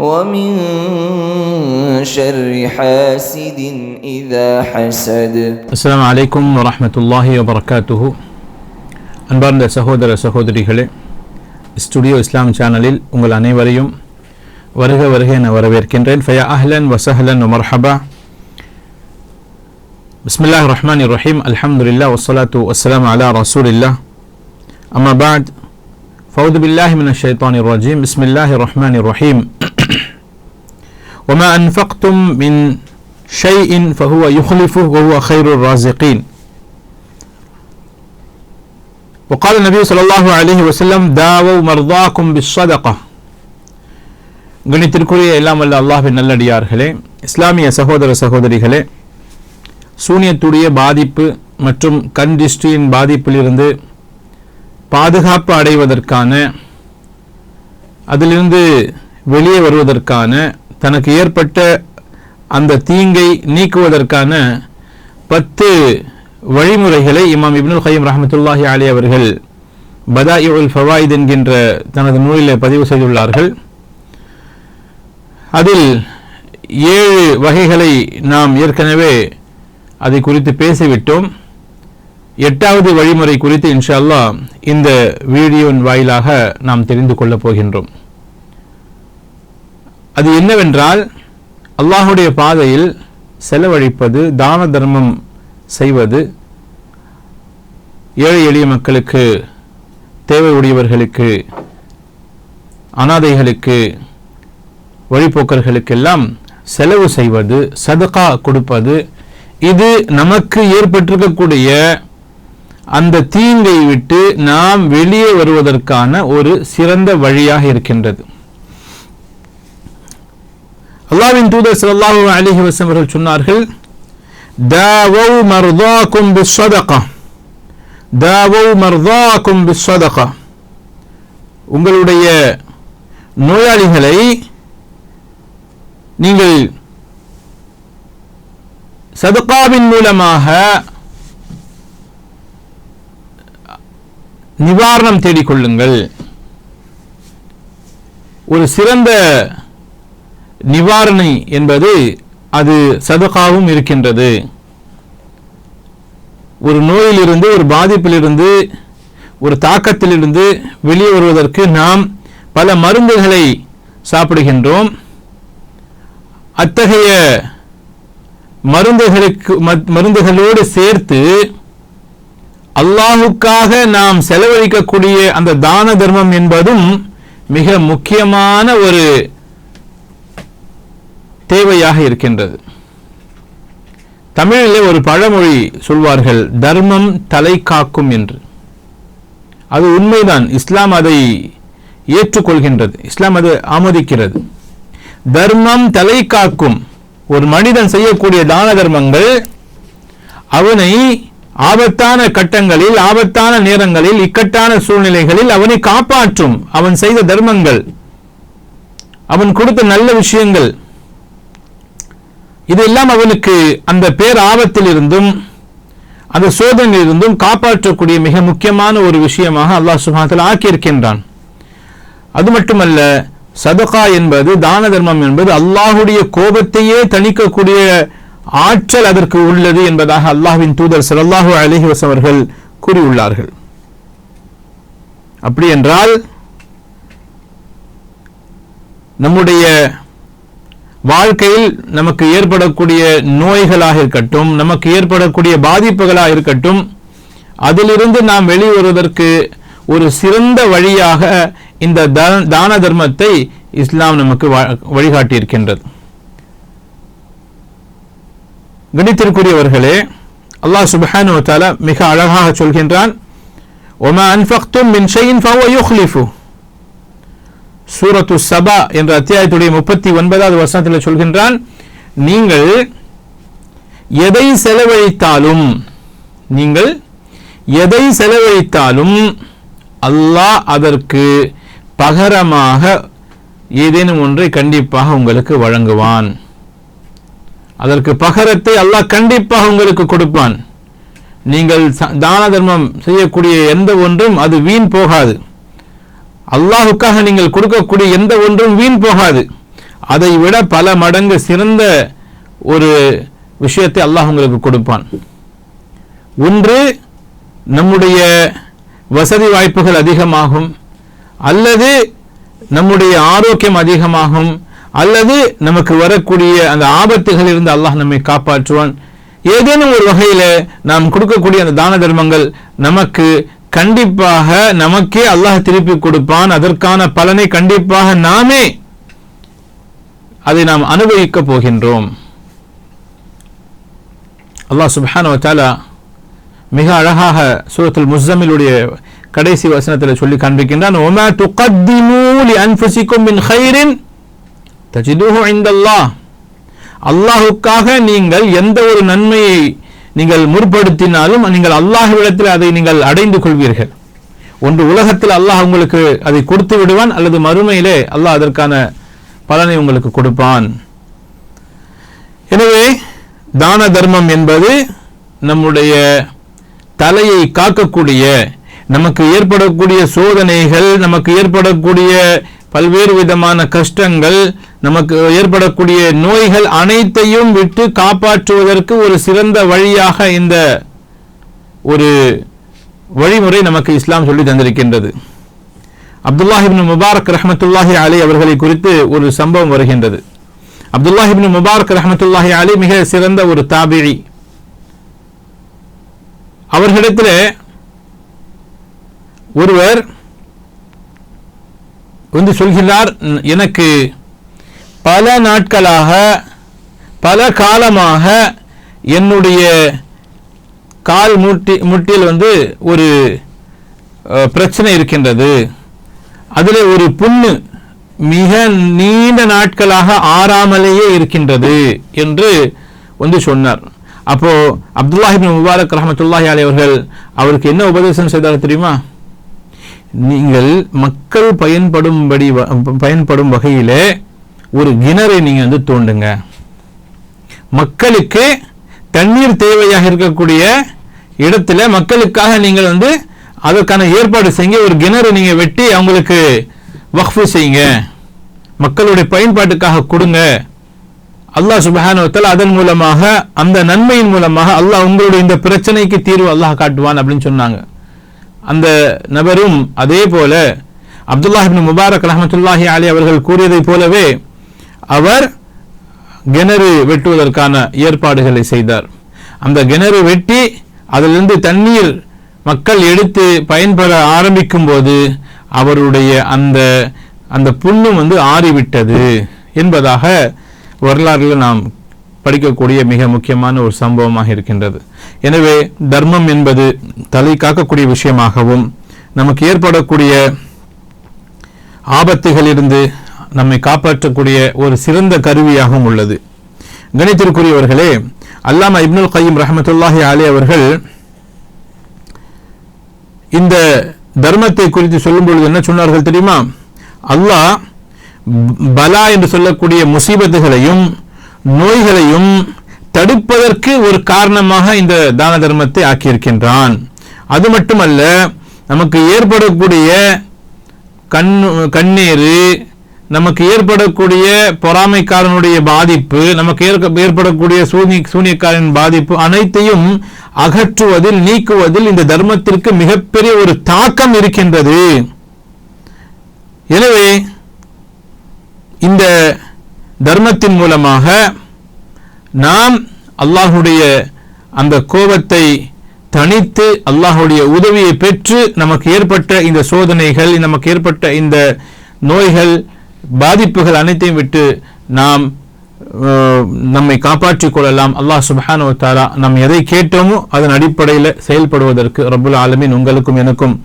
ومن شر حاسد إذا حسد அஸ்ஸலாமு அலைக்கும் வரஹ்மத்துல்லாஹி வபரகாத்துஹு அன்பார்ந்த சகோதர சகோதரிகளே ஸ்டுடியோ இஸ்லாம் சேனலில் உங்கள் அனைவரையும் வருக வருக என வரவேற்கின்றேன் ஃபயா அஹ்லன் வசஹலன் மர்ஹபா பிஸ்மில்லாஹ் ரஹ்மான் ரஹீம் அல்ஹம்துலில்லாஹ் வஸ்ஸலாத்து வஸ்ஸலாமு அலா ரசூலில்லாஹ் அம்மா பாத் فأعوذ بالله من الشيطان الرجيم بسم الله الرحمن الرحيم وما أنفقتم من شيء فهو يخلفه وهو خير الرازقين وقال النبي صلى الله عليه وسلم داووا مرضاكم بالصدقة கணித்திற்குரிய எல்லாம் வல்ல அல்லாஹின் நல்லடியார்களே இஸ்லாமிய சகோதர சகோதரிகளே சூனியத்துடைய பாதிப்பு மற்றும் கண் திருஷ்டியின் பாதிப்பிலிருந்து பாதுகாப்பு அடைவதற்கான அதிலிருந்து வெளியே வருவதற்கான தனக்கு ஏற்பட்ட அந்த தீங்கை நீக்குவதற்கான பத்து வழிமுறைகளை இமாம் இப்னுல் ஹையம் ரஹமத்துல்லாஹி அலி அவர்கள் பதாயுல் ஃபவாயித் என்கின்ற தனது நூலில் பதிவு செய்துள்ளார்கள். அதில் ஏழு வகைகளை நாம் ஏற்கனவே அதை குறித்து பேசிவிட்டோம். எட்டாவது வழிமுறை குறித்து இன்ஷா அல்லாஹ் இந்த வீடியோவின் வாயிலாக நாம் தெரிந்து கொள்ளப் போகின்றோம். அது என்னவென்றால் அல்லாஹுடைய பாதையில் செலவழிப்பது தான தர்மம் செய்வது ஏழை எளிய மக்களுக்கு தேவை உடையவர்களுக்கு அனாதைகளுக்கு வழிபோக்கர்களுக்கெல்லாம் செலவு செய்வது சதகா கொடுப்பது இது நமக்கு ஏற்பட்டிருக்கக்கூடிய அந்த தீங்கை விட்டு நாம் வெளியே வருவதற்கான ஒரு சிறந்த வழியாக இருக்கின்றது. அல்லாவின் தூதர் சல்லாஹு அலிஹி வசம் அவர்கள் சொன்னார்கள் தாவவ் மர்தாக்கும் பிஸ்ஸதகா தாவவ் மர்தாக்கும் பிஸ்ஸதகா உங்களுடைய நோயாளிகளை நீங்கள் சதுக்காவின் மூலமாக நிவாரணம் தேடிக்கொள்ளுங்கள் ஒரு சிறந்த நிவாரணை என்பது அது சதகாவும் இருக்கின்றது. ஒரு நோயிலிருந்து ஒரு பாதிப்பிலிருந்து ஒரு தாக்கத்திலிருந்து வெளியே வருவதற்கு நாம் பல மருந்துகளை சாப்பிடுகின்றோம். அத்தகைய மருந்துகளுக்கு மருந்துகளோடு சேர்த்து அல்லாஹுக்காக நாம் செலவழிக்கக்கூடிய அந்த தான தர்மம் என்பதும் மிக முக்கியமான ஒரு தேவையாக இருக்கின்றது. தமிழிலே ஒரு பழமொழி சொல்வார்கள் தர்மம் தலை காக்கும் என்று. அது உண்மைதான். இஸ்லாம் அதை ஏற்றுக்கொள்கின்றது. இஸ்லாம் அது ஆமோதிக்கிறது. தர்மம் தலை காக்கும். ஒரு மனிதன் செய்யக்கூடிய தான தர்மங்கள் அவனை ஆபத்தான கட்டங்களில் ஆபத்தான நேரங்களில் இக்கட்டான சூழ்நிலைகளில் அவனை காப்பாற்றும். அவன் செய்த தர்மங்கள். அவன் கொடுத்த நல்ல விஷயங்கள். இதெல்லாம் அவனுக்கு அந்த பேர் ஆபத்திலிருந்தும் அந்த சோதனையிலிருந்தும் காப்பாற்றக்கூடிய மிக முக்கியமான ஒரு விஷயமாக அல்லாஹ் சுஹாத்தில் ஆக்கியிருக்கின்றான். அது மட்டுமல்ல சதுகா என்பது தான தர்மம் என்பது அல்லாஹுடைய கோபத்தையே தணிக்கக்கூடிய ஆற்றல் அதற்கு உள்ளது என்பதாக அல்லாஹ்வின் தூதர் சர் அல்லாஹு வஸல்லம் அவர்கள் கூறியுள்ளார்கள். அப்படி என்றால் நம்முடைய வாழ்க்கையில் நமக்கு ஏற்படக்கூடிய நோய்களாக இருக்கட்டும் நமக்கு ஏற்படக்கூடிய பாதிப்புகளாக இருக்கட்டும் அதிலிருந்து நாம் வெளிவருவதற்கு ஒரு சிறந்த வழியாக இந்த த- தான தர்மத்தை இஸ்லாம் நமக்கு வ- வழிகாட்டியிருக்கின்றது. கணித்திற்குரியவர்களே அல்லாஹ் சுபஹானு தாலா மிக அழகாக சொல்கின்றான் ஒமா அன்ஃபக்தும் மின் ஷையின் ஃபவ யுஹ்லிஃபு. சூரத்து சபா என்ற அத்தியாயத்துடைய முப்பத்தி ஒன்பதாவது வசனத்தில் சொல்கின்றான் நீங்கள் எதை செலவழித்தாலும் நீங்கள் எதை செலவழித்தாலும் அல்லாஹ் அதற்கு பகரமாக ஏதேனும் ஒன்றை கண்டிப்பாக உங்களுக்கு வழங்குவான். அதற்கு பகரத்தை அல்லாஹ் கண்டிப்பாக உங்களுக்கு கொடுப்பான். நீங்கள் தான தர்மம் செய்யக்கூடிய எந்த ஒன்றும் அது வீண் போகாது. அல்லாஹுக்காக நீங்கள் கொடுக்கக்கூடிய எந்த ஒன்றும் வீண் போகாது. அதை விட பல மடங்கு சிறந்த ஒரு விஷயத்தை அல்லாஹ் உங்களுக்கு கொடுப்பான். ஒன்று நம்முடைய வசதி வாய்ப்புகள் அதிகமாகும். அல்லது நம்முடைய ஆரோக்கியம் அதிகமாகும். அல்லது நமக்கு வரக்கூடிய அந்த ஆபத்துகளில் இருந்து அல்லாஹ் நம்மை காப்பாற்றுவான். ஏதேனும் ஒரு வகையில் நாம் கொடுக்கக்கூடிய அந்த தான தர்மங்கள் நமக்கு கண்டிப்பாக நமக்கே அல்லாஹ் திருப்பி கொடுப்பான். அதற்கான பலனை கண்டிப்பாக நாமே அதை நாம் அனுபவிக்க போகின்றோம். அல்லாஹ் சுபஹான மிக அழகாக சூரத்துல் முஸ்ஸமிலுடைய கடைசி வசனத்தில் சொல்லி காண்பிக்கின்றான். ஒமா துகத்திமூ லி அன்ஃபுசிக்கும் மின் தஜிதுஹு இந்தல்லாஹ் அல்லாஹுக்காக நீங்கள் எந்த ஒரு நன்மையை நீங்கள் முற்படுத்தினாலும் நீங்கள் அல்லாஹ்விடத்தில் அதை நீங்கள் அடைந்து கொள்வீர்கள். ஒன்று உலகத்தில் அல்லாஹ் உங்களுக்கு அதை கொடுத்து விடுவான் அல்லது மறுமையிலே அல்லாஹ் அதற்கான பலனை உங்களுக்கு கொடுப்பான். எனவே தான தர்மம் என்பது நம்முடைய தலையை காக்கக்கூடிய நமக்கு ஏற்படக்கூடிய சோதனைகள் நமக்கு ஏற்படக்கூடிய பல்வேறு விதமான கஷ்டங்கள் நமக்கு ஏற்படக்கூடிய நோய்கள் அனைத்தையும் விட்டு காப்பாற்றுவதற்கு ஒரு சிறந்த வழியாக இந்த ஒரு வழிமுறை நமக்கு இஸ்லாம் சொல்லி தந்திருக்கின்றது. அப்துல்லாஹிபின் முபாரக் ரஹமத்துல்லாஹி அலி அவர்களை குறித்து ஒரு சம்பவம் வருகின்றது. அப்துல்லாஹிபின் முபாரக் ரஹமத்துல்லாஹி அலி மிக சிறந்த ஒரு தாபிழி அவர்களிடத்தில் ஒருவர் வந்து சொல்கிறார் எனக்கு பல நாட்களாக பல காலமாக என்னுடைய கால் முட்டி முட்டியில் வந்து ஒரு பிரச்சனை இருக்கின்றது. அதில் ஒரு புண்ணு மிக நீண்ட நாட்களாக ஆறாமலேயே இருக்கின்றது என்று வந்து சொன்னார். அப்போ அப்துல்லாஹிபின் முபாரக் ரஹமத்துல்லாஹி அலி அவர்கள் அவருக்கு என்ன உபதேசம் செய்தார் தெரியுமா? நீங்கள் மக்கள் பயன்படும்படி வ- பயன்படும் வகையிலே ஒரு கிணறை நீங்கள் வந்து தோண்டுங்க. மக்களுக்கு தண்ணீர் தேவையாக இருக்கக்கூடிய இடத்துல மக்களுக்காக நீங்கள் வந்து அதற்கான ஏற்பாடு செய்யுங்க ஒரு கிணறு நீங்க வெட்டி அவங்களுக்கு வக்ஃபு செய்யுங்க. மக்களுடைய பயன்பாட்டுக்காக கொடுங்க. அல்லாஹ் சுப்ஹானஹு அதன் மூலமாக அந்த நன்மையின் மூலமாக அல்லாஹ் உங்களுடைய இந்த பிரச்சனைக்கு தீர்வு அல்லாஹ் காட்டுவான் அப்படின்னு சொன்னாங்க. அந்த நபரும் அதே போல அப்துல்லாஹ் முபாரக் ரஹமத்துல்லாஹி அலி அவர்கள் கூறியதைப் போலவே அவர் கிணறு வெட்டுவதற்கான ஏற்பாடுகளை செய்தார். அந்த கிணறு வெட்டி அதிலிருந்து தண்ணீர் மக்கள் எடுத்து பயன்பெற ஆரம்பிக்கும் போது அவருடைய அந்த அந்த புண்ணும் வந்து ஆறிவிட்டது என்பதாக வரலாறுல நாம் படிக்கக்கூடிய மிக முக்கியமான ஒரு சம்பவமாக இருக்கின்றது. எனவே தர்மம் என்பது தலை காக்கக்கூடிய விஷயமாகவும் நமக்கு ஏற்படக்கூடிய ஆபத்துகளிலிருந்து நம்மை காப்பாற்றக்கூடிய ஒரு சிறந்த கருவியாகவும் உள்ளது. கணித்திற்குரியவர்களே அல்லாமா இப்னுல் கையம் ரஹமத்துல்லாஹி அலி அவர்கள் இந்த தர்மத்தை குறித்து சொல்லும் பொழுது என்ன சொன்னார்கள் தெரியுமா? அல்லாஹ் பலா என்று சொல்லக்கூடிய முசீபத்துகளையும் நோய்களையும் தடுப்பதற்கு ஒரு காரணமாக இந்த தான தர்மத்தை ஆக்கியிருக்கின்றான். அது மட்டுமல்ல நமக்கு ஏற்படக்கூடிய கண் கண்ணீர் நமக்கு ஏற்படக்கூடிய பொறாமைக்காரனுடைய பாதிப்பு நமக்கு ஏற்படக்கூடிய சூனி சூனியக்காரன் பாதிப்பு அனைத்தையும் அகற்றுவதில் நீக்குவதில் இந்த தர்மத்திற்கு மிகப்பெரிய ஒரு தாக்கம் இருக்கின்றது. எனவே இந்த தர்மத்தின் மூலமாக நாம் அல்லாஹுடைய அந்த கோபத்தை தனித்து அல்லாஹுடைய உதவியை பெற்று நமக்கு ஏற்பட்ட இந்த சோதனைகள் நமக்கு ஏற்பட்ட இந்த நோய்கள் பாதிப்புகள் அனைத்தையும் விட்டு நாம் நம்மை காப்பாற்றிக் கொள்ளலாம். அல்லாஹ் சுபஹானு தாரா நாம் எதை கேட்டோமோ அதன் அடிப்படையில் செயல்படுவதற்கு ரபுல் ஆலமின் உங்களுக்கும் எனக்கும்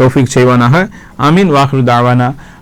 தோஃபிக் செய்வானாக. ஆமீன். வாஹிரு தாவானா.